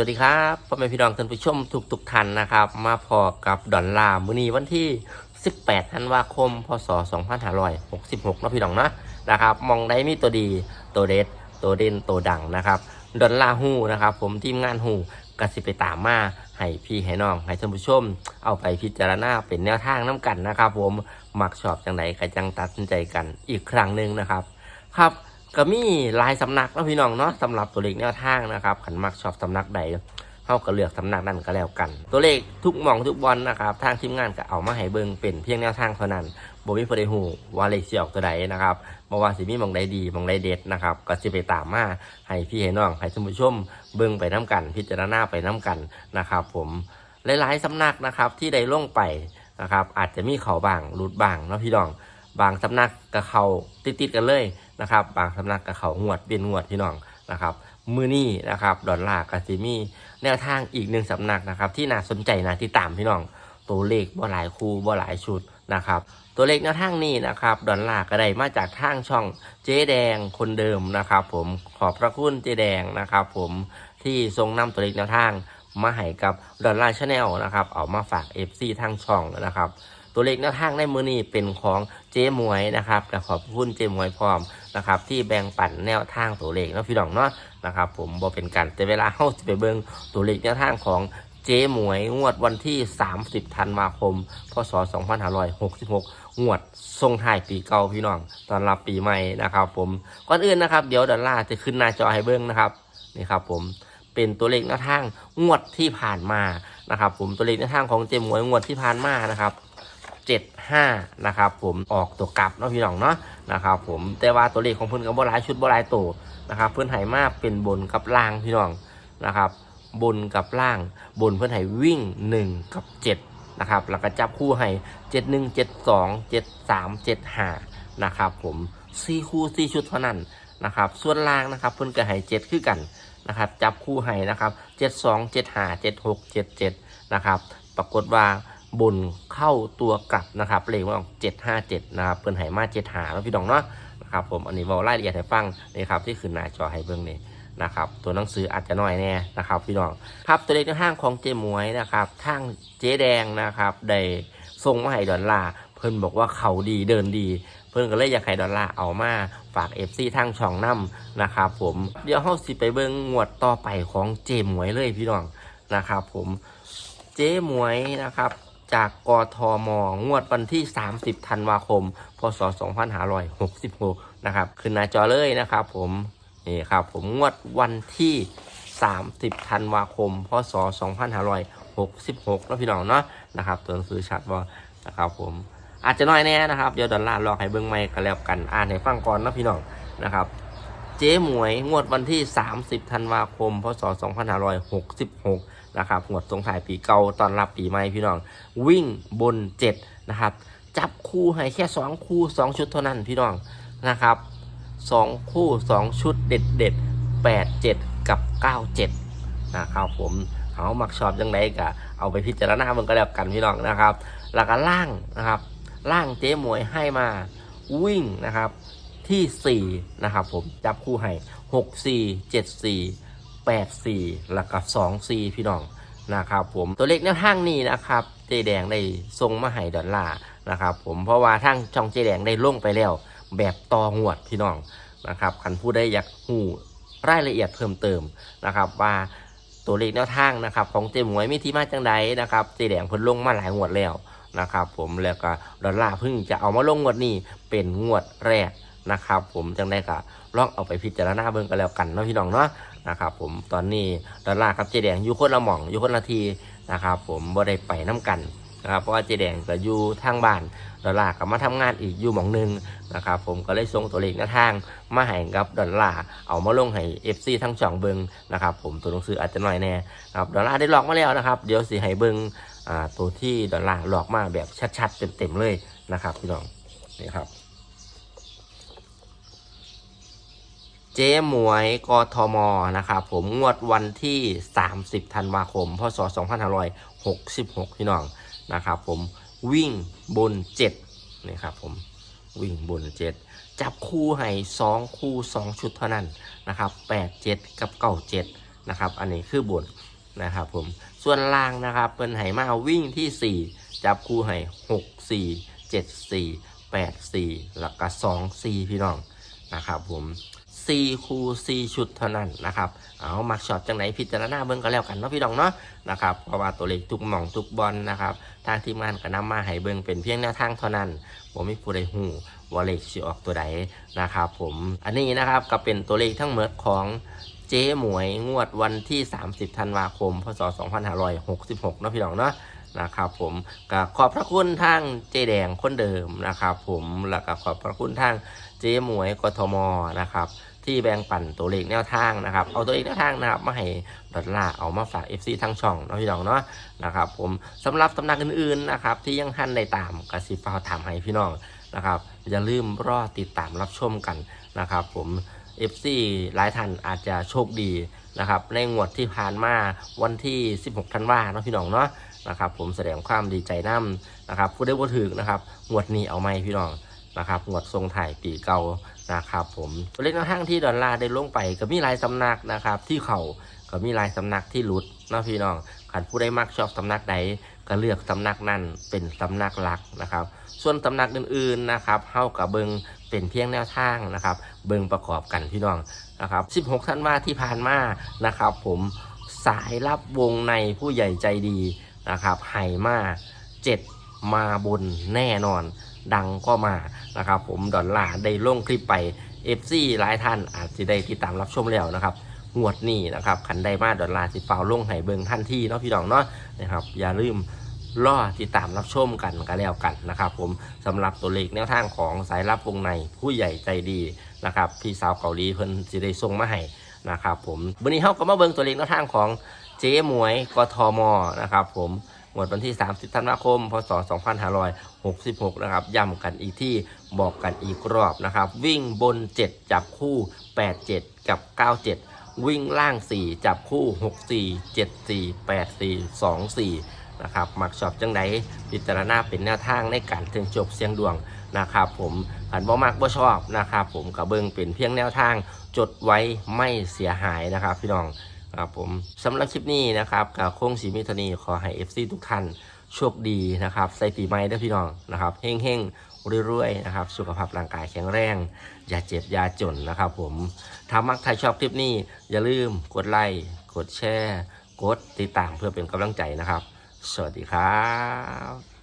วัสดีครับพ่อแม่พี่น้องท่านผู้ชมทุกทุกๆท่านนะครับ มาพอกับดอนลาร์มื้อนี้วันที่ 18 ธันวาคม พศ 2566นะพี่น้องเนาะนะครับ มองได้มีตัวดี ตัวเด็ด ตัวเด่น ตัวดังนะครับ ดอนลาร์ฮู้นะครับ ผมทีมงานฮู้กสิไปตามมาให้พี่ให้น้องให้ท่านผู้ชม เอาไปพิจารณาเป็นแนวทางน้กันนะครับ ผมมักชอบจังไหนก็จังตัดสินใจกันอีกครั้งหนึ่งนะครับ ครับ ก็มีหลายสำนักนะพี่น้องเนาะสำหรับตัวเลขแนวทางนะครับขันมักชอบสำนักใดเขาก็เลือกสำนักนั้นก็แล้วกัน ตัวเลขทุกมองทุกบอลนะครับทางทีมงานก็เอามาให้เบิ่งเป็นเพียงแนวทางเท่านั้นบ่มีผู้ใดฮู้ว่าเลขสิออกตัวใดนะครับบ่ว่าสิมีมองใดดีมองใดเด็ดนะครับก็สิไปตามมาให้พี่ให้น้องให้ท่านผู้ชมเบิ่งไปน้กัน พิจารณาไปน้กันนะครับ ผมหลายๆสำนักนะครับที่ได้ล่งไปนะครับอาจจะมีเขาบางหลุดบางเนาะพี่น้องบางสำนักกับเขาติดๆกันเลย นะครับบางสำนักกับเขางวดเวียนงวดพี่น้องนะครับมือนี้นะครับดอลลาร์กับซิมีแนวทางอีกหนึ่งสำนักนะครับที่น่าสนใจนะที่ตามพี่น้อง ตัวเลขบ่หลายคู่บ่หลายชุดนะครับตัวเลขแนวทางนี้นะครับดอลลาร์ก็ได้มาจากทางช่องเจ๊แดงคนเดิมนะครับผมขอบพระคุณเจ๊แดงนะครับผมที่ทรงนำตัวเลขแนวทางมาให้กับดอลลาร์ชาแนลนะครับเอามาฝาก FC ทางช่องนะครับ ตัวเลขแนวทางในมือนี้เป็นของเจ๊มวยนะครับและขอบคุณเจ๊มวยพร้อมนะครับที่แบ่งปันแนวทางตัวเลขนะพี่น้องเนาะนะครับผมบ่เป็นการแต่เวลาเฮาไปเบิ่งตัวเลขแนวทางของเจ๊หมวยงวดวันที่ 30 ธันวาคม พศ 2566 งวดทรงท้ายปีเก่าพี่น้อง ตอนรับปีใหม่นะครับผม ก่อนอื่นนะครับ เดี๋ยวดอลลาร์จะขึ้นหน้าจอให้เบิ่งนะครับ นี่ครับผม เป็นตัวเลขแนวทางงวดที่ผ่านมา นะครับผม ตัวเลขแนวทางของเจ๊หมวยงวดที่ผ่านมานะครับ 75นะครับผมออกตัวกลับเนาะพี่น้องเนาะนะครับผมแต่ว่าตัวเลขของเพิ่อนก็บ่หลายชุดบ่หลายตัวนะครับเพิ่อนให้มาเป็นบนกับล่างพี่น้องนะครับบนกับล่างบนเพิ่อนให้วิ่ง 1 กับ 7 นะครับ แล้วก็จับคู่ให้71 72 73 75นะครับผม4คู่4ชุดเท่านั้นนะครับส่วนล่างนะครับเพิ่อนก็ให้7คือกันนะครับจับคู่ให้นะครับ 72 75 76 77นะครับปรากฏว่า บนเข้าตัวกลับนะครับเลขว่าเจ็ดห้าเจ็ดนะครับเพิ่นไหมาเจ็ดหาแล้วพี่น้องเนาะนะครับผมอันนี้เบาไล่ละเอียดให้ฟังนี่ครับที่ขึ้นหน้าจอให้เบิ่งนี่นะครับตัวหนังสืออาจจะน้อยแน่นะครับพี่น้องครับตัวเลขในห้างของเจมวยนะครับทางเจ๊แดงนะครับได้ส่งมาให้ดอลลาร์เพิ่นบอกว่าเขาดีเดินดี เพิ่นก็เลยอยากให้ดอลลาร์เอามาฝากเอฟซีทางช่องน้ำนะครับผมเดี๋ยวเฮาสิไปเบิ่งงวดต่อไปของเจมวยเลยพี่น้องนะครับผมเจ๊มวยนะครับ จากกทม งวดวันที่ 30 ธันวาคม พศ 2566 นะครับ ขึ้นหน้าจอเลยนะครับผม นี่ครับผมงวดวันที่ 30 ธันวาคม พศ 2566แล้วพี่น้องเนาะ นะครับตัวหนังสือชัดว่านะครับผม อาจจะน้อยแน่นะครับ เดี๋ยวดอลลาร์ลอกให้เบิ้งไม่ก็แล้วกัน อ่านให้ฟังก่อนนะพี่น้องนะครับ เจ๊หมวยงวดวันที่ 30 ธันวาคม พศ 2566 นะครับงวดสงท้ายปีเก่าตอนรับปีใหม่พี่น้อง วิ่งบน 7 นะครับ จับคู่ให้แค่ 2 คู่ 2 ชุดเท่านั้นพี่น้องนะครับ 2 คู่ 2 ชุดเด็ดเด็ด8 7 กับ 9 7 นะครับผมเอามักชอบยังไงก็เอาไปพิจารณามันก็แล้วกันพี่น้องนะครับ แล้วก็ล่างนะครับ ล่างเจ๊หมวยให้มาวิ่งนะครับ ที่ 4 นะครับผมจับคู่ให้ 6 4 7 4 8 4แล้วก็2 4 พี่น้องนะครับผมตัวเลขแนวทางนี้นะครับเจแดงได้ส่งมาให้ดอลลาร์นะครับผมเพราะว่าทางช่องเจแดงได้ลงไปแล้ว แบบต่อหวดพี่น้องนะครับคันผู้ได้อยากหูรายละเอียดเพิ่มเติมนะครับว่าตัวเลขแนวทางนะครับของเจมวยมีที่มาจังใดนะครับเจแดงเพิ่นลงมาหลายงวดแล้วนะครับผมแล้วก็ดอลลาร์เพิ่งจะเอามาลงงวดนี้เป็นงวดแรก นะครับ ผมจังได้ก็ลองเอาไปพิจารณาเบิ่งกันแล้วกันเนาะพี่น้องเนาะนะครับผมตอนนี้ดอลลาร์ครับเจแดงอยู่คนละหม่องอยู่คนละทีนะครับผมบ่ได้ไปน้กันนะครับเพราะว่าเจแดงก็อยู่ทางบ้านดอลลาร์ก็มาทำงานอีกอยู่หม่องหนึงนะครับผมก็เลยส่งตัวเลขหน้าทางมาให้กับดอลลาร์เอามาลงให้ FC ทั้งช่องเบิ่งนะครับผมตัวหนังสืออาจจะหน้อยแน่ครับดอลลาร์ได้หลอกมาแล้วนะครับเดี๋ยวสิให้เบิ่งตัวที่ดอลลาร์หลอกมาแบบชัดๆเต็มๆเลยนะครับพี่น้องนี่ครับ เจ๊หมวยกทมนะครับผมงวดวันที่ 30ธันวาคม พศ 2566 พี่น้องนะครับผมวิ่งบน7นี่ครับผมวิ่งบน 7 จับคู่ให้ 2 คู่ 2 ชุดเท่านั้นนะครับ8 7 กับ9 7นะครับอันนี้คือบนนะครับผมส่วนล่างนะครับเป็นไหมาวิ่งที่ 4 จับคู่ให้ 6 4 7 4 8 4แล้วก็2 4 พี่น้องนะครับผม 4 คู่4ชุดเท่านั้นนะครับ เอามักช็อตจังไหนพิจารณาเบิ่งก็แล้วกันเนาะพี่น้องเนาะนะครับเพราะว่าตัวเลขทุกหม่องทุกบอลนะครับทางทีมงานก็นำมาให้เบิ่งเป็นเพียงแนวทางเท่านั้นผมไม่ผู้ใดหูว่าเลขสิออกตัวใดนะครับผมอันนี้นะครับก็เป็นตัวเลขทั้งหมดของเจ๊หมวยงวดวันที่ 30 ธันวาคม พศ 2566 เนาะพี่น้องเนาะนะครับผมก็ขอบพระคุณทางเจแดงคนเดิมนะครับผมแล้วก็ขอบพระคุณทางเจ๊หมวยกทมนะครับ ที่แบ่งปันตัวเลขแนวทางนะครับ เอาตัวเลขแนวทางนะครับมาให้ดอลลาร์เอามาฝาก FC ทั้งช่องเนาะพี่น้องเนาะนะครับผมสำหรับตำนักอื่นๆนะครับที่ยังท่านได้ตามกระสิบฟ้าถามให้พี่น้องนะครับอย่าลืมรอติดตามรับชมกันนะครับ ผม FC หลายท่านอาจจะโชคดีนะครับในงวดที่ผ่านมาวันที่ 16ธันวาเนาะพี่น้องเนาะนะครับผมแสดงความดีใจน้ำนะครับผู้ได้บ่ถึกนะครับงวดนี้เอาไหมพี่น้องนะครับงวดทรงถ่ายปีเก่า นะครับผมตัวเลขแนวทางที่ดอลลาร์ได้ลงไปก็มีหลายสำนักนะครับ ที่เขาก็มีหลายสำนักที่หลุดนะพี่น้องขันผู้ได้มักชอบสำนักใดก็เลือกสำนักนั้นเป็นสำนักหลักนะครับ ส่วนสำนักอื่นๆนะครับเฮากับเบิงเป็นเพียงแนวทางนะครับ เบิงประกอบกันพี่น้องนะครับ 16ท่านว่าที่ผ่านมานะครับ ผมสายรับวงในผู้ใหญ่ใจดีนะครับไห่มาเจ็ดมาบนแน่นอน ดังก็มานะครับผมดอลลาร์ได้ลงคลิปไป FC หลายท่านอาจจะได้ติดตามรับชมแล้วนะครับงวดนี้นะครับขันไดมาดอลลาร์สิฟาวลงไห้เบิงท่านที่เนาะพี่น้องเนาะนะครับอย่าลืมรอติดตามรับชมกันกันแล้วกันนะครับผมสำหรับตัวเลขแนวทางของสายรับวงในผู้ใหญ่ใจดีนะครับพี่สาวเกาหลีเพิ่นสิได้ส่งมาให้นะครับผมวันนี้เฮาก็มาเบิงตัวเลขแนวทางของเจ๊หมวยกทมนะครับผม งวดวันที่ 30ธันวาคม พศ 2566 นะครับ ย้ำกันอีกที่บอกกันอีกรอบนะครับ วิ่งบน 7 จับคู่ 87 กับ 97 วิ่งล่าง 4 จับคู่ 64 74 84 24 นะครับมักชอบจังไดพิจารณาเป็นแนวทางในการเทิงจบเสียงดวงนะครับผมอันบ่มักบ่ชอบนะครับผมกับเบิงเป็นเพียงแนวทางจดไว้ไม่เสียหายนะครับพี่น้อง ครับผมสำหรับคลิปนี้นะครับกับโค้งสีมิทนีขอให้ FC ทุกท่านโชคดีนะครับใส่ปีใหม่ด้วยพี่น้องนะครับเฮงๆรวยๆนะครับสุขภาพร่างกายแข็งแรง อย่าเจ็บอย่าจนนะครับผมถ้ามักใครชอบคลิปนี้ อย่าลืมกดไลค์กดแชร์ กดติดตามเพื่อเป็นกำลังใจนะครับ สวัสดีครับ